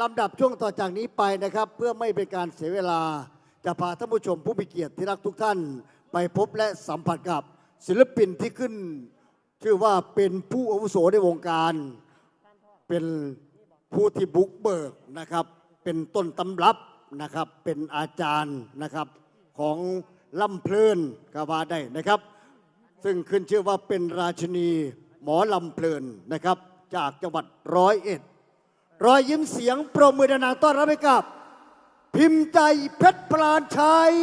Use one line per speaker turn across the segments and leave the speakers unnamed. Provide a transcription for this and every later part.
ลำดับช่วงต่อจากนี้ไปนะครับ เพื่อไม่เป็นการเสียเวลา จะพาท่านผู้ชมผู้มีเกียรติที่รักทุกท่าน ไปพบและสัมผัสกับศิลปินที่ขึ้น ชื่อว่าเป็นผู้อาวุโสในวงการ เป็นผู้ที่บุกเบิกนะครับ เป็นต้นตำรับนะครับ เป็นอาจารย์นะครับของล่ำเพลินกาวาได้นะครับ ซึ่งขึ้นชื่อว่าเป็นราชินีหมอลำเพลินนะครับ จากจังหวัดร้อยเอ็ด รอยยิ้มเสียงปรบมือดังๆต้อนรับให้กับ พิมพ์ใจเพชรปราณชัย
ล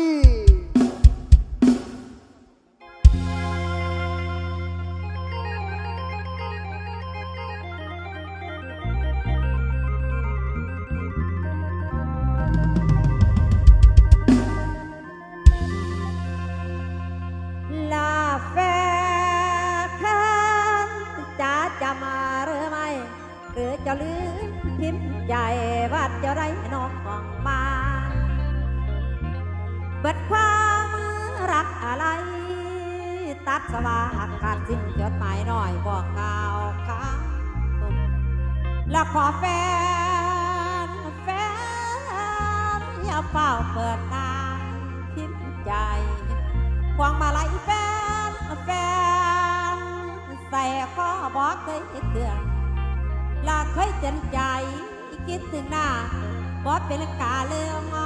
บอดเป็นกาเลืองอ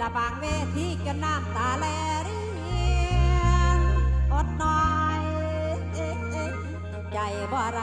ละบางเวทีจนน้ำตาแลรีอดน้อยใจบ่ไร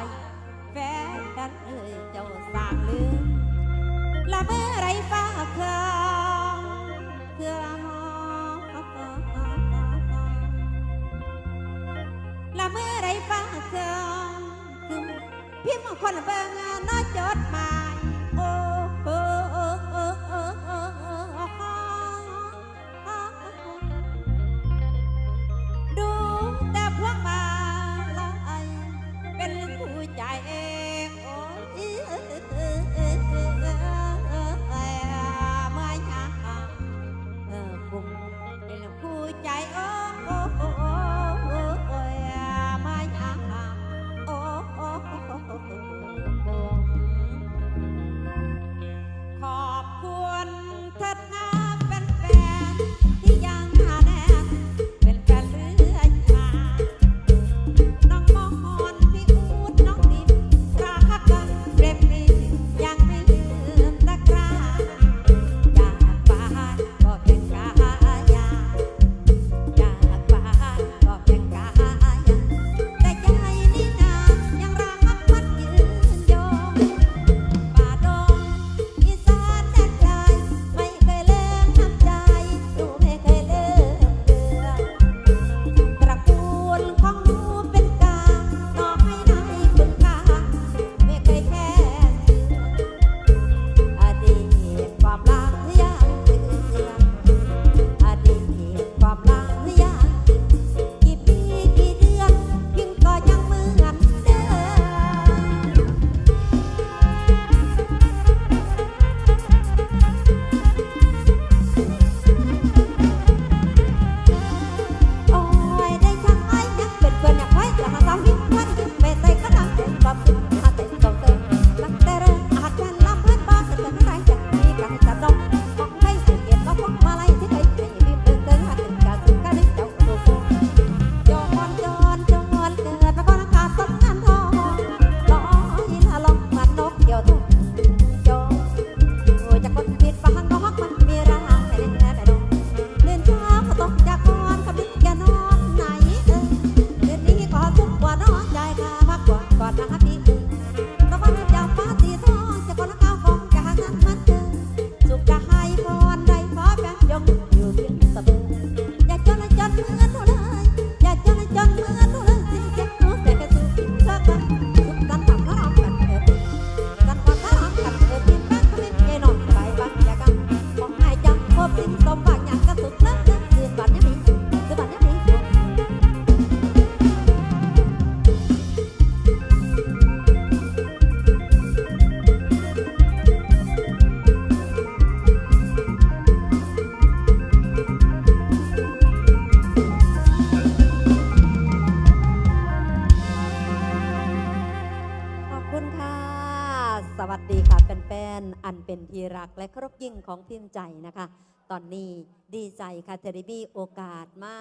รักและเคารพยิ่งของพิมพ์ใจนะคะ ตอนนี้ดีใจค่ะเทริบีโอกาสมา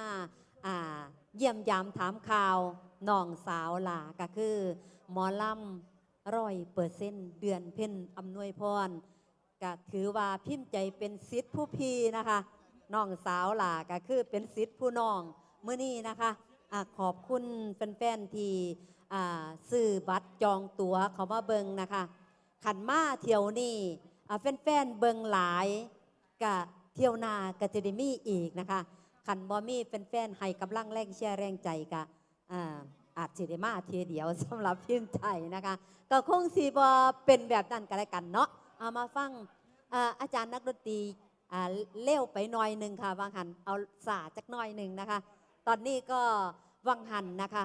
อ่าเยี่ยมยามถามข่าวน้องสาวหลาก็คือ หมอลำร้อยเปอร์เซ็นเดือนเพ่นอำนวยพรก็ถือว่าพิมพ์ใจเป็นสิทธิผู้พีนะคะน้องสาวหลาก็คือเป็นสิทธิผู้น้องเมื่อนี้นะคะอะขอบคุณแฟนๆที่อ่าซื้อบัตรจองตั๋วเขามาเบิงนะคะ ขันมาเที่ยวนี่ แฟนๆเบิงหลายกะเที่ยวนากะจะได้มีอีกนะคะขันบอมีแฟนๆให้กำลังแรงแช่แรงใจกะอาอาจจะได้มาเทียเดียวสำหรับพิมพ์ใจนะคะ ก็คงสีบอเป็นแบบนั้นกันแล้วกันเนาะเอามาฟังอาอาจารย์นักดนตรีเลี้ยวไปหน่อยหนึ่งค่ะวังหันเอาสาจักหน่อยหนึ่งนะคะ ตอนนี้ก็วังหันนะคะ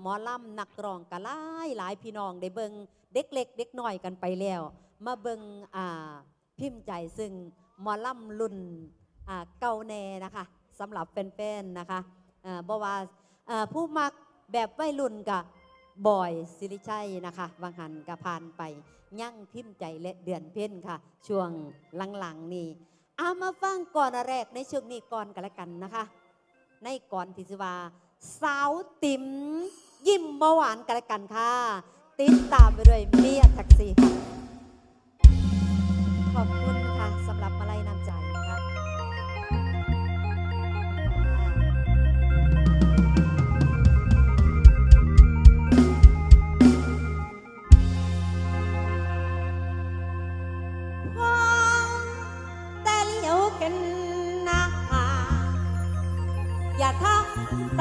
หมอลำนักร้องกะหลายหลายพี่น้องได้เบิงเด็กเล็กเด็กน้อยกันไปแล้ว มาเบิงอ่าพิมพ์ใจซึ่งหมอลำรุ่นอ่าเก่าแน่นะคะสำหรับแฟนๆนะคะอ่าบว่าอ่าผู้มักแบบวัยรุ่นกับบอยสิริชัยนะคะวังหันกะผ่านไปยั่งพิมพ์ใจและเดือนเพ่นค่ะ ช่วงหลังๆนี้เอามาฟังก่อนแรกในช่วงนี้ก่อนกันแล้วกันนะคะ ในก่อนที่จะว่าสาวติ๋มยิ้มเบาหวานกันแล้วกันค่ะ ติดตามไปด้วยเมียแท็กซี่ค่ะ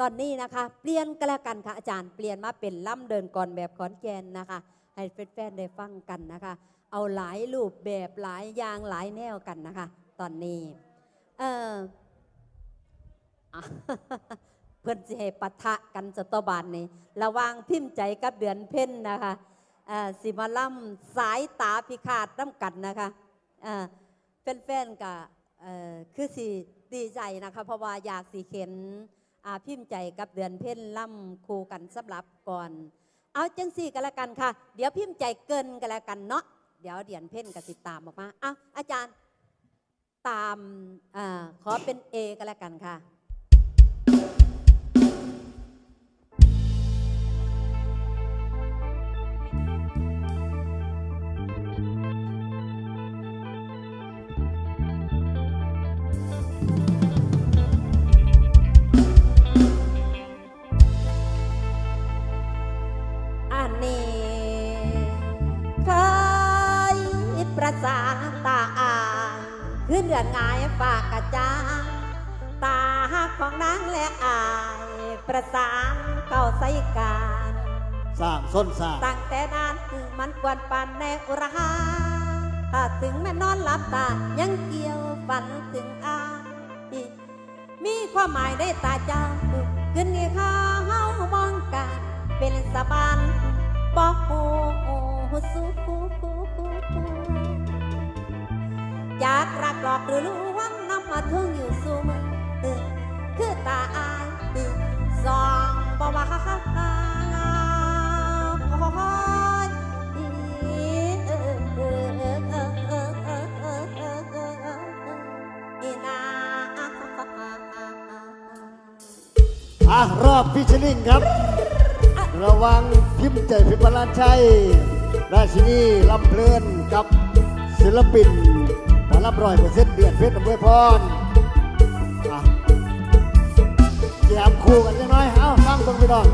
ตอนนี้นะคะ เปลี่ยนก็แล้วกันค่ะอาจารย์เปลี่ยนมาเป็นล่ำเดินก่อนแบบขอนแก่นนะคะ ให้แฟนๆได้ฟังกันนะคะ เอาหลายรูปแบบหลายอย่างหลายแนวกันนะคะ ตอนนี้เออเพื่อนจะให้ปะทะกันจตบานนี่ระวังพิมพ์ใจกับเดือนเพ่นนะคะสิมาล่ำสายตาพิฆาตน้ำกันนะคะแฟนๆกับคือสิดีใจนะคะเพราะว่าอยากสีเข็น อาพิมพ์ใจกับเดือนเพ่นล่ำครูกันสำหรับก่อน เอาจังสี่กันละกันค่ะ เดี๋ยวพิมพ์ใจเกินกันละกันเนาะเดี๋ยวเดือนเพ่นกับติดตามออกมาเอาอาจารย์ตามอขอเป็นเอกันละกันค่ะ ของนางและอาย ประสานเก่าใส่กัน
สร้างส้นสร้าง
ตั้งแต่นานถึงมันกวนปันในอุราถ้าถึงแม่นอนหลับตา ยังเกี่ยวฝันถึงอายมีความหมายได้ตาเจ้าขึ้นนข้าวมองกันเป็นสะบานปอกโอ้สุอยากรักหลอกหรือลวงนำมาทุ่งอยู่สู่มือ ตาอายตึงสองบ่วาอะ
รอบพิชลิ่งครับ ระวังพิมพ์ใจพิมพ์บาลานชัย ราชินีลำเพลินกับศิลปินหมอลำร้อยเปอร์เซ็นต์เดือดเพชรอำเภอพร ยามคู่กันเล็กน้อยเอ้าฟังเบิ่งไป
ดอง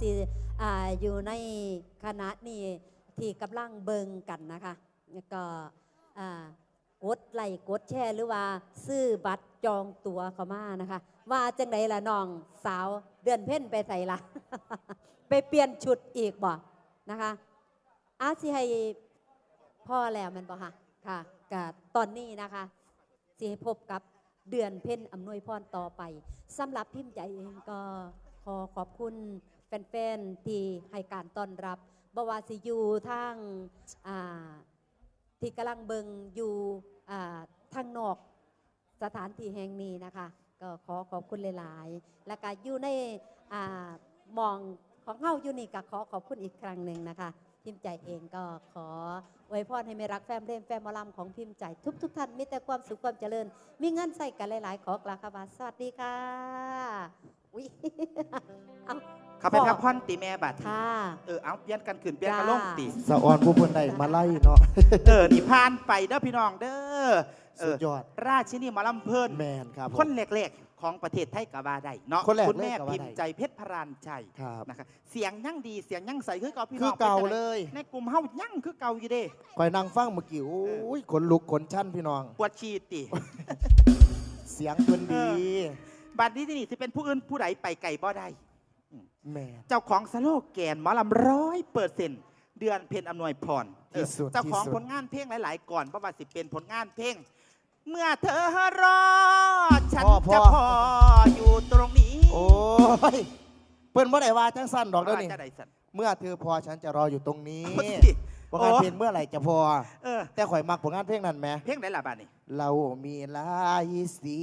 สิอ่าอยู่ในคณะนี้ที่กำลังเบิงกันนะคะก็อ่ากดไลค์กดแชร์หรือว่าซื้อบัตรจองตั๋วเข้ามานะคะ ว่าจังไดล่ะน้องสาวเดือนเพ่นไปใส่ละไปเปลี่ยนชุดอีกบ่นะคะอาสิให้พ่อแล้วมันบ่ค่ะค่ะกับตอนนี้นะคะสิให้พบกับเดือนเพ่นอำนวยพรต่อไปสำหรับพิมพ์ใจเองก็ขอขอบคุณ แฟนๆที่ให้การต้อนรับบว่าสิอยู่ทางอ่าที่กำลังเบิงอยู่อ่าทางนอกสถานที่แห่งนี้นะคะ ก็ขอขอบคุณหลาย ๆ แล้วก็อยู่ในอมองของเฮาอยู่นี่ก็ขอขอบคุณอีกครั้งหนึ่งนะคะพิมพ์ใจเองก็ขออวยพรให้ไม่รักแฟมเพลงแฟมมอลำของพิมพ์ใจ ทุกๆท่านมีแต่ความสุขความเจริญ มีเงินใส่กันหลาย ๆ ขอกล่าวคำว่าสวัสดีค่ะอุ๊ยเอา
เขาไปพักผ่อนตีแม่บัด
ค่ะ
เออเอาเปลี่ยนกันขึ้นเปลี่ยนกันลงตี
สะออนผู้เพิ่นได้มาไล่เนาะ
เออนี่ผ่านไปเด้อพี่น้องเด้อเอ
สุ
อ
ดยอด
ราชินีหมอลำเพิ่น
แมนครับผม
คนเล็กๆของประเทศไทยกบาได้เนาะ
คนแรก
คุณแม่
เลยก็ว่าได้
พิมพ์ใจเพชรพรานชัย
ครับ
นะครับเสียงยั่งดีเสียงยั่งใสคือเก่าพี่น้
คือ
อง
เก่า
ป็นจัง
เล
ได
ย
ในกลุ่มเฮายั่งคือเก่าอยู่เด้
คอยนั่งฟังเมื่อกี้โอ้ยขนลุกขนชั้นพี่น้อง
ปวดฉีดติ
เสียงเพิ่นดี
บัดนี้นี่สิเป็นผู้อื่นผู้ใดไปไกลบ่ได้
แมน
เจ้าของสโลแกนหมอลำร้อยเปอร์เซ็นต์เดือนเพ็ญอำนวยพร
ที่สุด
เจ้าของ
ที่สุด
ผลงานเพลงหลาย ๆ ก่อนเพราะว่าสิเป็นผลงานเพลง เมื่อเธอรอ ฉัน
พ่อพ่อ
จะพออยู่ตรงนี้
โอ้ยเพิ่นบ่ได้ว่าจังสั้นดอกเด้อนี่
จะได้สัน
เมื่อเธอพอฉันจะรออยู่ตรงนี้
โอ้สิ
ผลงาน
โอ้
เพลงเมื่อไหร่จะพอ
เออ
แต่ข่อยมักผลงานเพลงนั้นแหม
เพลงไหนล่ะบ้านนี่
เรามีหลายสี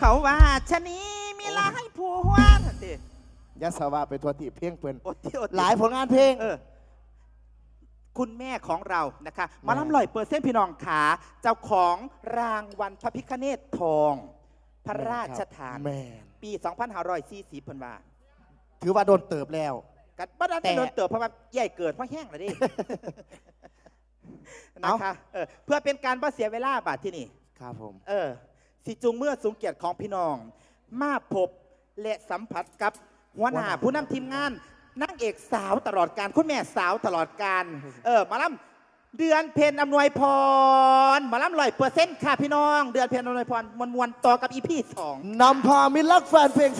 เขาว่าชะนี้มีหลายผัวทันที
ยะสวาไปทัวทีเพลงเพิ่น
โอดที่โอด
หลายผลงานเพลง
เออ คุณแม่ของเรานะคะห
แม่
มาลำลอยเปอร์เซ็นต์พี่น้องขาเจ้าของรางวัลพระพิคเนตทอง พระราชทาน
แมน
ปี 2540เพิ่นว่า
ถือว่าโดนเติบแล้ว
กัดบ้าน
แต่
จะโดนเติบเพราะว่าใหญ่เกิดเพราะแห้งเลยดิ
เอ้า
นะคะเออเพื่อเป็นการบ่เสียเวลาบาทที่นี่
ครับผม
เออสิจูงเมื่อสูงเกียรติของพี่น้อง มาพบและสัมผัสกับ หัวหน้าผู้นำทีมงานนางเอกสาวตลอดการคุณแม่สาวตลอดการเออหมาล้ำเดือนเพนอำนวยพรหมาล้ำลอยเปอร์เซ็นต์ค่ะพี่น้อง เดือนเพนอำนวยพรมวลมวลๆต่อกับอีพีสอง
นำพามิตรรักแฟนเพลง